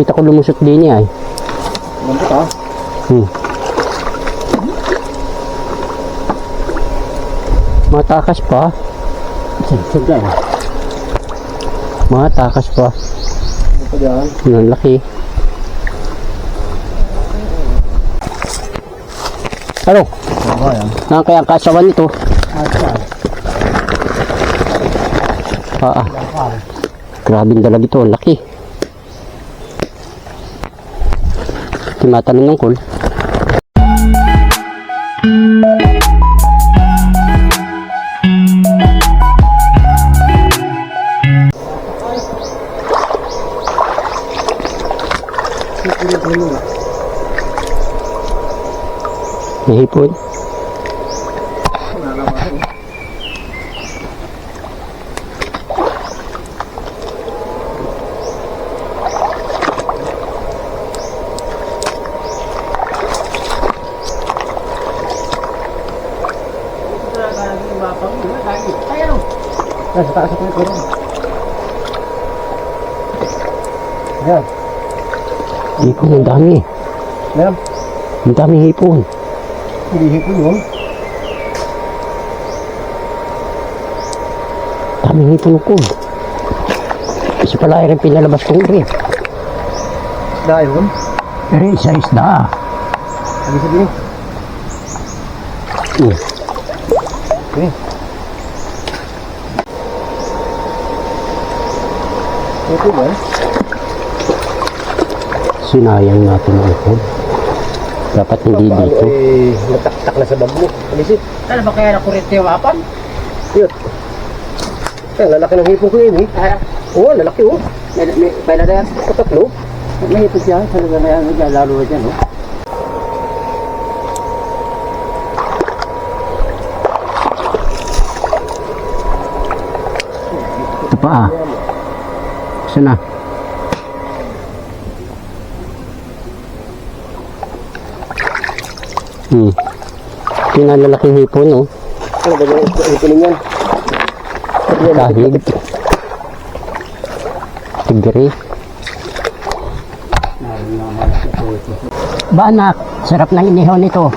Kita ko lumusot din niya eh. Lambot ah. Hmm. Matakas pa. Saan dyan? Matakas pa. Ang laki. Ano? Ano yan? Nang kaya ang kasawan nito? Ah. Ah, ah. Ang dalag ito. Ang laki. Timatanong ng kol. Nahipon. Yan, sa taas ito. Yan. Hipon ang dami. Yan. Ang dami hipon. Hindi ko yun. Dami hipon kol. Isa pala ay rin pinalabas kong grip. Isda yun. Pero isa isda. Ano sabihin? Hmm. Okay. Ito ba? Sinayang natin ang ipon. Dapat hindi dito. Eh, nataktak na sa bag mo. Alisit. Ano ba kaya nakurente yung wapan? Yun. Eh, lalaki ng hipon ko yun eh. Oo, lalaki oh. may, may, baila na yan. Katatlo. May ito siya, talaga na yan, naglalaro na dyan, no? Ito pa ah. Na? Hmm. Pinalalaking hipon, no? Ano ba yung hipon yan? Kahig. Tigri. Ba anak, sarap ng inihaw nito.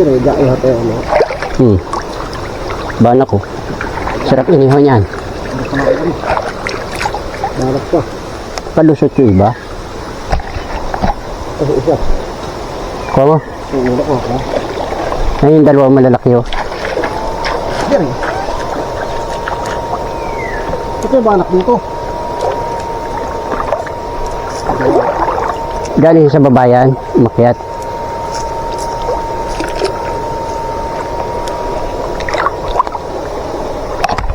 Pero yung daki hotel ano. Hmm. Ba anak ko, sarap inihaw niyan. Narap pa. Palusot yung iba. Kasi isa. Kama, Yung ulo ko ha. na yung dalawang malalaki oh. Yan eh. Ito yung anak dito. Galing sa babayan, umakyat.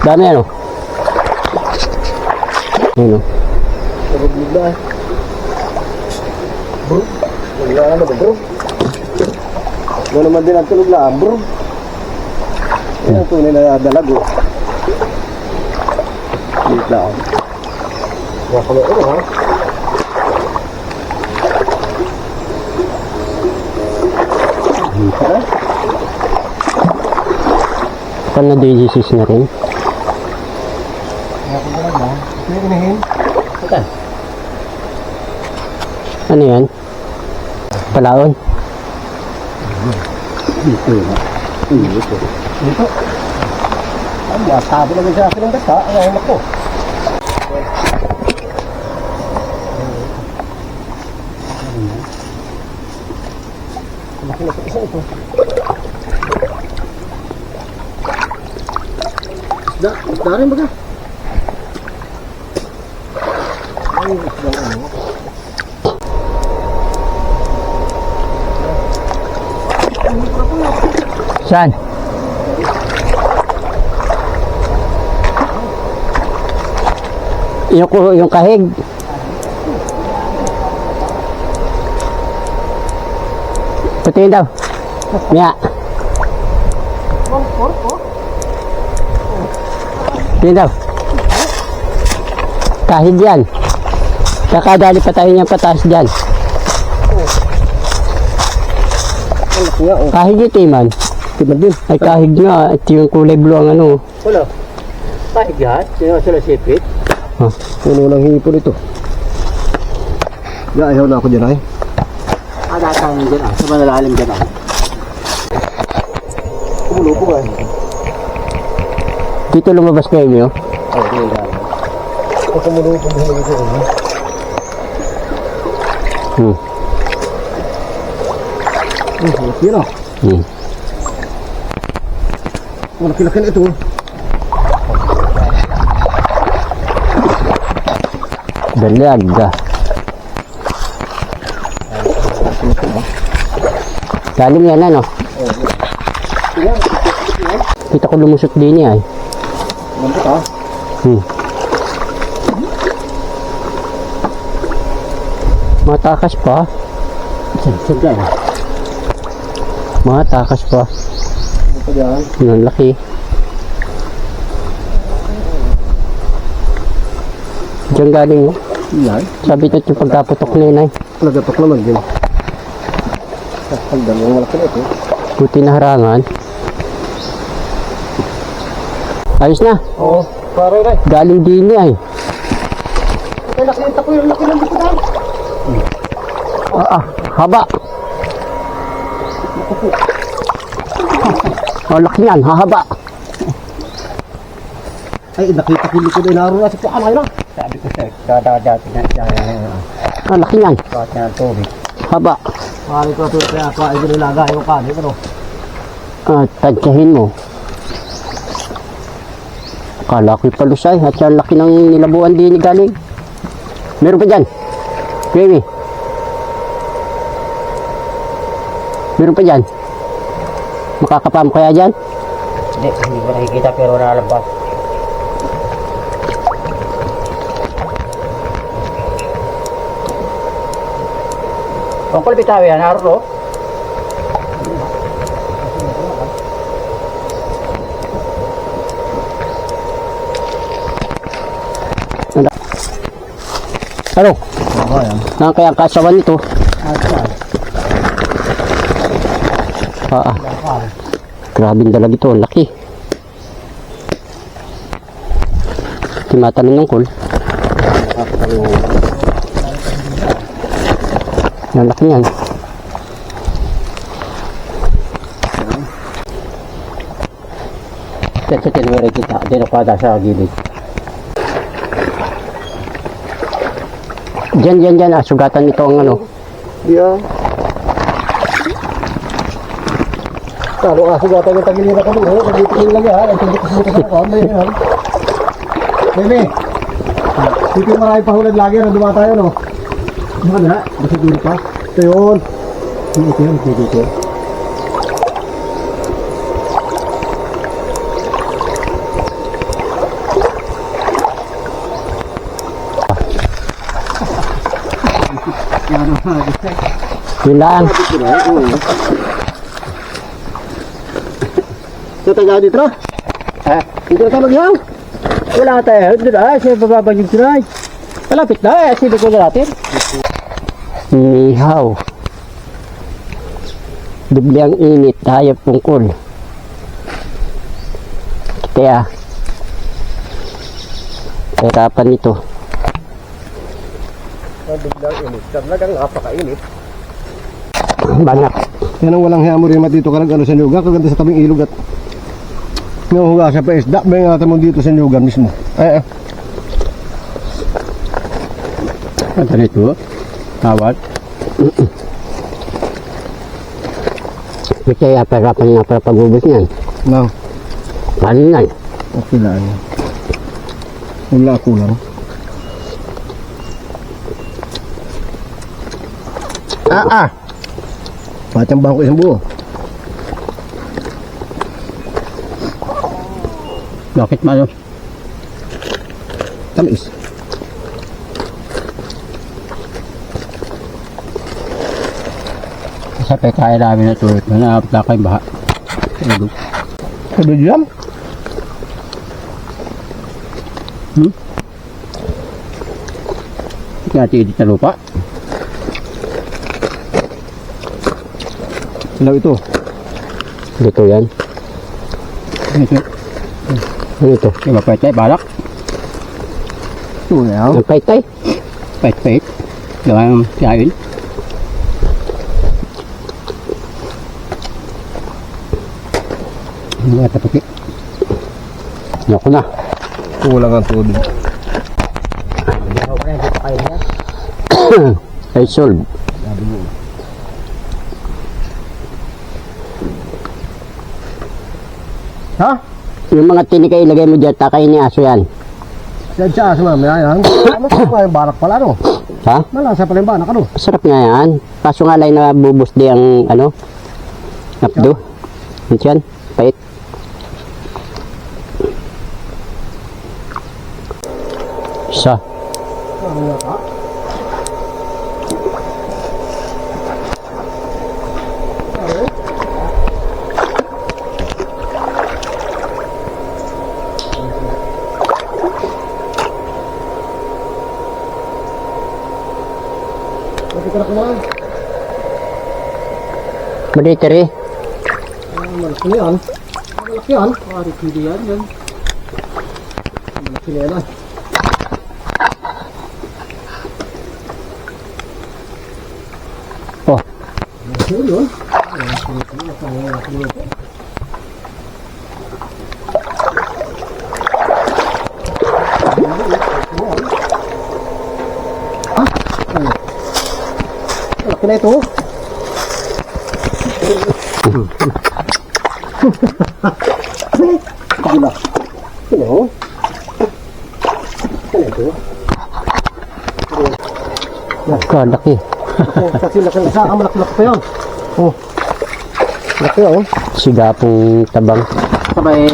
Dami ano? Ayun oh. Tulog bigla eh. Bro. Wala naman ba bro? Wala naman din ang tulog lang bro. Yan ang tunay na dalag oh. Wait lang. Wala ka ano ha? Dito na. Pal na diseases na rin. Ka yung inahin. Saan? Ano yan? Palaon. Dito na. Dito. Dito. Ang masabi naman sa akin ng gata. Ang anak ko. Laki na sa isa ito. Isda, isda rin baga. Saan? Yung, yung kahig. Patingin daw. Mia. Tingin daw. Kahig yan. Kakadali pa tayo niyang pataas dyan. Kahig ito, man. Timad din. Ay kahig nga. Ito yung kulay blue ang ano. Wala. Kahit yan, sino sila sipit? Huh. Puno ng hipon ito. Ya, ayaw na ako dyan ay. Ah, datang dyan ah. Sa malalalim dyan ah. Kumulo po ay. Dito lumabas kayo niyo. Oh, di ba? Kung kumulo po dito dito. Hmm. Yun o. Hmm. Malaki-laki na ito. Dalaga. Galing yan ano? Kita ko lumusot din niya ay. Lambot ha. Hmm. Matakas pa. Ah. Matakas pa. Yun, laki. Diyan galing mo. Yan. Sabi ito yung pagkaputok na yun ay. Nagatok naman din. Ang dami malaki na ito. Buti na harangan. Ayos na. Oo. Pare na. Galing din niya ay. Kaya nakita ko yung laki ng na. Ah, ah, haba. Oh, laki yan, hahaba. Ay, nakita ko likod ay naroon na sa kuha na Sabi ko sa'yo, dadadati na siya. Ah, laki yan, Bakit na ng tubig. haba. Pare ko ito kaya pa ay ginilagay yung kanin. Ano? Ah, tadyahin mo. Akala ko'y palusay at yan laki ng nilabuan din ni galing. Meron pa dyan. Baby. Meron pa dyan. Makakapa mo kaya dyan? Hindi, hindi ko nakikita pero nalabas. Tungkol bitaw yan, Arlo. Ano? Nang kaya ang kasawan nito? Ah, ah. Grabe ang dalag ito, laki. Timatanong ng kol. Ang laki niyan. Kasi tinwere kita, di na pada sa gilid. Diyan, diyan, diyan. Ah, sugatan ito ang ano. Yeah. Talo ka sugatan yung tagilin na kami. Oh, tagitin lang yan. Ang tagilin ko sa ako. May yan. Bebe. Dito marami pa hulad lagi na duma tayo, no? Ano na? Basta dito pa. Ito yun. Ito yun. Ito dito. Yun lang. Ito tayo dito. Ha? Dito na tayo magyaw. Wala tayo, doon ah, siya bababa yung tunay. Malapit na, eh, sino ko na natin? Inihaw. Biglang init, hayop pungkol. Kaya, kahirapan ito. Biglang init. Talagang napakainit. Banyak. Yan ang walang hiyamo rin dito ka ano sa Nyugan, kaganda sa tabing ilog at Nahuga siya pa isda, may natin mo dito sa Nyugan mismo. Eh, eh. Ano nito? Tawad? Kaya kahirapan nga para pagubos niyan. Nang, Paano yan? okay na ano. Wala ako lang. Ah, ah! Patang bangko isang buo. Bakit malo? Tamis. Sa pekaya namin na tulad na naabot na kayong baha. Tulog. Sabi dyan? Natin dito sa lupa. Ilaw ito. Dito yan. Ito, Ano ito? yung mapwet na, balak. Ito na yan. Ang paytay. Pait-pait. Gawa ng siyain. Ano ba tapos Ayoko na. Kulang ang tubig. Ay, solve. Ha? Yung mga tinika ilagay mo dyan, takay ni aso yan. Siya siya sa mga yan. Masarap nga yung barak pala no. Ha? Malasa pala yung barak ano. Masarap nga yan. Kaso nga lang na bubus di ang ano, napdo. Yan yan, pait. Isa. Kasi ka na kumain. Maditiri. Malaki yan. Malaki yan. Pari hindi yan yan. Malaki na yan ah. Oh, Malaki yun. Malaki na ito. Gila. Ano? Ano ito? kalaki. Kasi laki sa ang malaki-laki pa yun. Oh. Laki oh. Sigapong tabang. Sabay,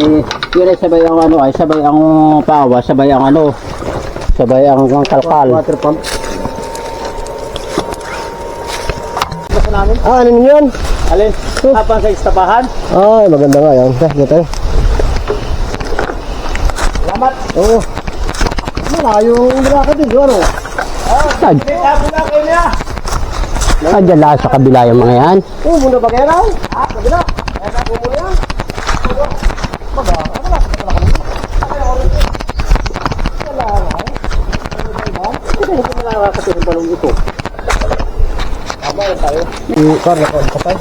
yun ay sabay ang ano ay sabay ang pawa, sabay ang ano, sabay ang, ang kalkal. Water pump. Ah, ano yun? Alin? Habang sa istabahan? Ay, maganda nga yan. Teh, tayo. Salamat. Oo. Malayo yung nilakad din, ano? Saan? Sabi na kayo niya. Ah, dyan lang sa kabila yung mga yan. Oo, muna ba kaya raw? Ha? Sabi na. Kaya na po muna yan. Baga, ano ba? Sa? Wala na. Kasi hindi mo nakakatirin pa nung ito. Tama na Yung na kong kapay.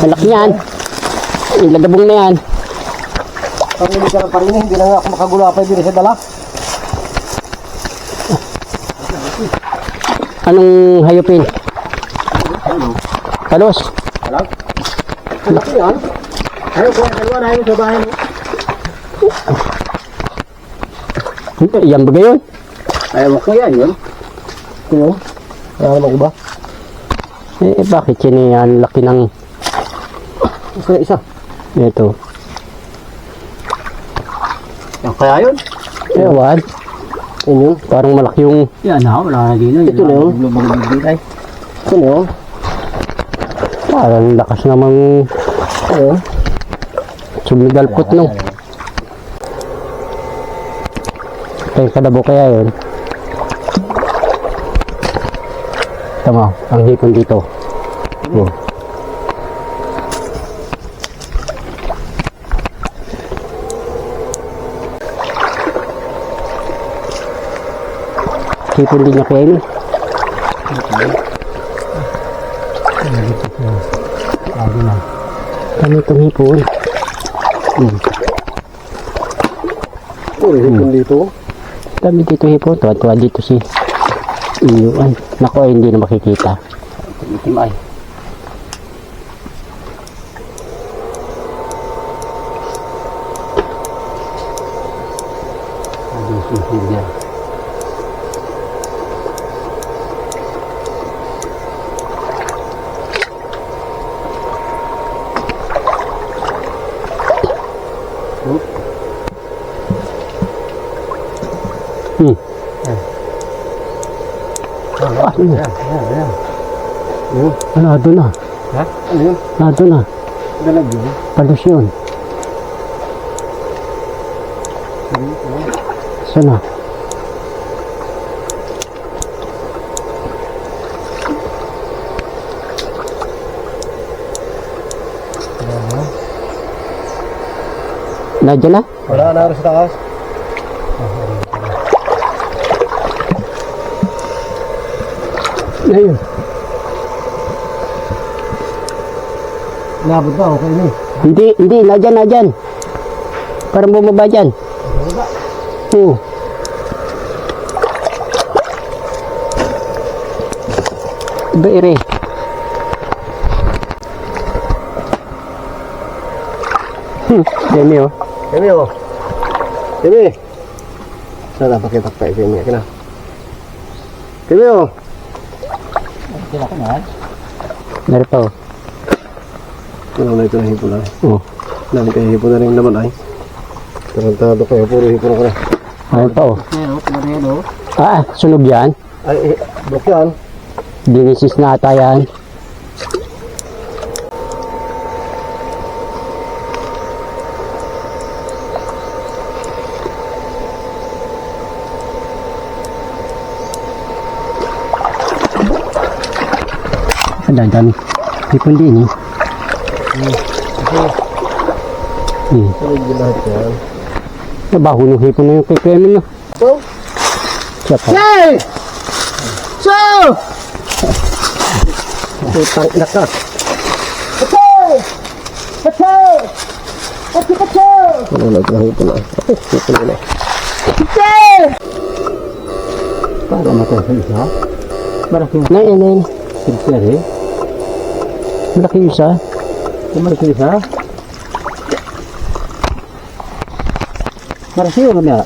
Malaki yan. Iladabong na yan. Pag hindi ka ng parin, hindi na nga ako makagulapay din sa dala. Anong hayupin? Palos. Laki yan. Ayaw ko yung dalawa na yun sa bahay mo. Yan ba yun? Ayaw ko yan yun. Ito yun. Wala namang iba. Eh, bakit yun yan? Laki ng Isa isa. ito. Yan kaya yun? Ewan. Yun yun. Parang malaki yung Yan ha, wala na din. Ito na yun. Ito na yun. parang lakas namang Ito yun. sumidalpot no. Kaya kadabo kaya yun. Tama, ang hipon dito. Oh. Hipon din niya kaya yun. Kami itong hipon. Hmm. Uy, hipon dito. Dami dito hipon. Tuwa-tuwa dito si iyo. Ay, nako, ay, hindi na makikita. Itim ay. Hmm. Ah, Ano? Ayan, ayan, ayan. Nado na. Ha? Ano yun? Nado na. Dalag yun. Palos yun. Sana. Nadya na? Wala na rin sa taas. Ayun. Labot ba? Okay na eh. Hindi, hindi. Nadyan, nadyan. Parang bumaba dyan. Oo. Bere. Hmm, dami oh. Kami oh. Kami. Sana pakita pa kami. Kina. Kami oh. Sila ko na. Meron pa oh. Ano na ito na hipon na. Oh, Dami kayo hipon na rin naman ay. Tarantado kayo. Puro hipon ako na. meron pa oh. Pero, pero, Ah, sunog yan. Ay, eh, buk yan. Dinisis na ata yan. Ang dami. Hipon din eh. Hmm. Ano? Nabaho ng hipon na yung kay Clement nyo. So? Siya pa. Hey! So! Putang ina ka. Ano na ito na hipon na. Hipon na. para matay isa. Malaki yung Nay, nay, nay. Eh. Malaki isa. Malaki isa. Malaki yung kami ah.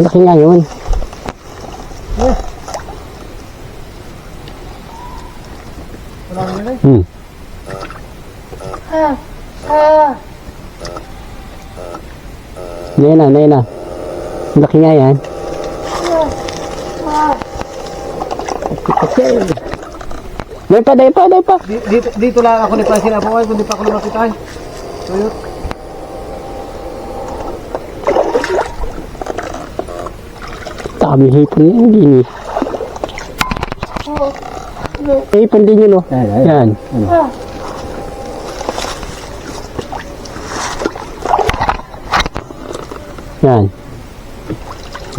Malaki nga yun. Hmm. Ngayon na, ngayon na. Malaki nga yan. Dahil pa, dahil pa, dahil pa. Di- Dito, dito lang ako ni Pansin Apo ay, hindi pa ako lumapit ay. Tuyot. Dami hipon yan din eh. Hipon din yun oh. Ay, ay. Yan. Yan.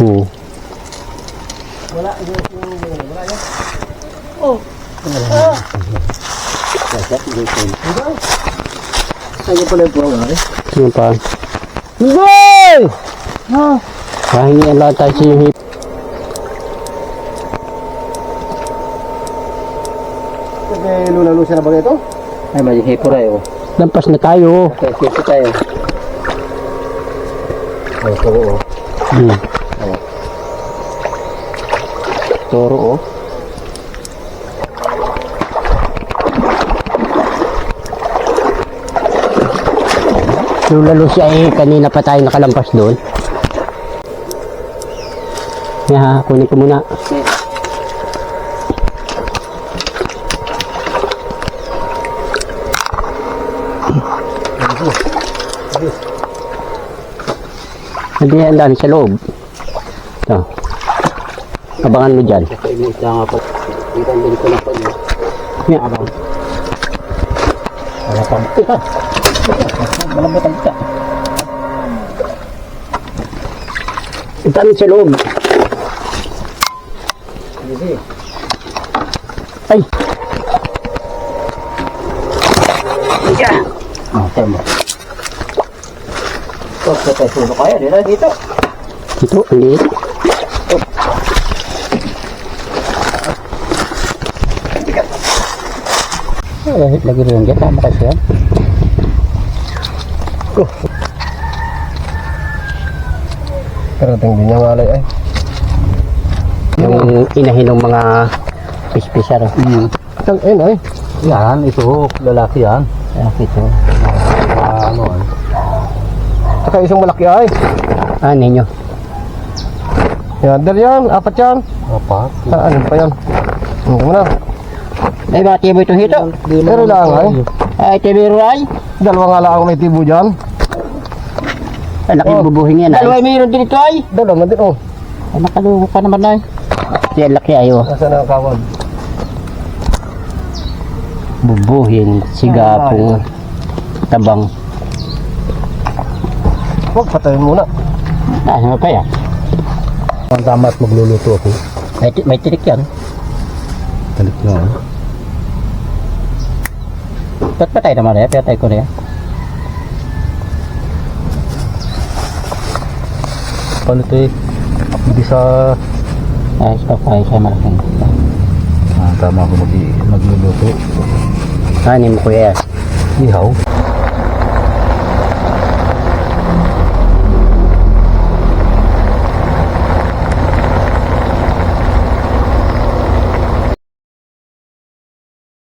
Oo. Pala yung puro nga eh. Yan pa. Goy! Pahingian lang tayo sa hip. May lulalo siya na ba ito? Ay, may hipura eh. oh. Lampas na tayo. Okay, sige tayo. Ay, ito oh. Hmm. Toro oh. Lalo siya eh, kanina pa tayo nakalampas doon. Yeah, kunin ko muna. Hindi, ang dami sa loob. Ito. Abangan mo dyan. Isa nga po. Ikan din ko na po yun. Yeah. Wala pang isa. Malambot ang. Ang dami sa loob. Ay! Yeah. Oh, tama. Oh, sa tayo sulo kaya. Dito, dito. Ito, ang liit. Eh, lagi rin yan. Tama kasi yan. Karating din niya malay ay. Yung inahin ng mga pispisar. Hmm. Tang ayun ay. Yan, ito. Lalaki yan. Lalaki ito. Ah, ano yan. Saka isang malaki ay. Ah, ninyo. Yan, dal yan. Apat yan. Apat. Ah, ano pa yan? Ano mo na? Ay, mga tibo itong hito. Pero lang ay. Ay, tibo ay. Dalawa nga lang ako may tibo dyan. Ang laki Oh. bubuhin yan ay. Dalawa mayroon din ito ay. Dalawa din oh. Ay, nakaluho ka naman ay. Yan, laki ay oh. Nasaan na ang kawag? Bubuhin, sigapong, tabang. Huwag patayin muna. Ah, ano pa yan? Ang tama at magluluto ako. May, may tirik yan. Balik nga. oh. Ba't patay naman eh? Patay ko na yan. Paano ito eh? Hindi sa... Ayos pa pa, ayos ay malaking. Ah, tama ako mag magluluto. Hanin mo kuya. Ihaw.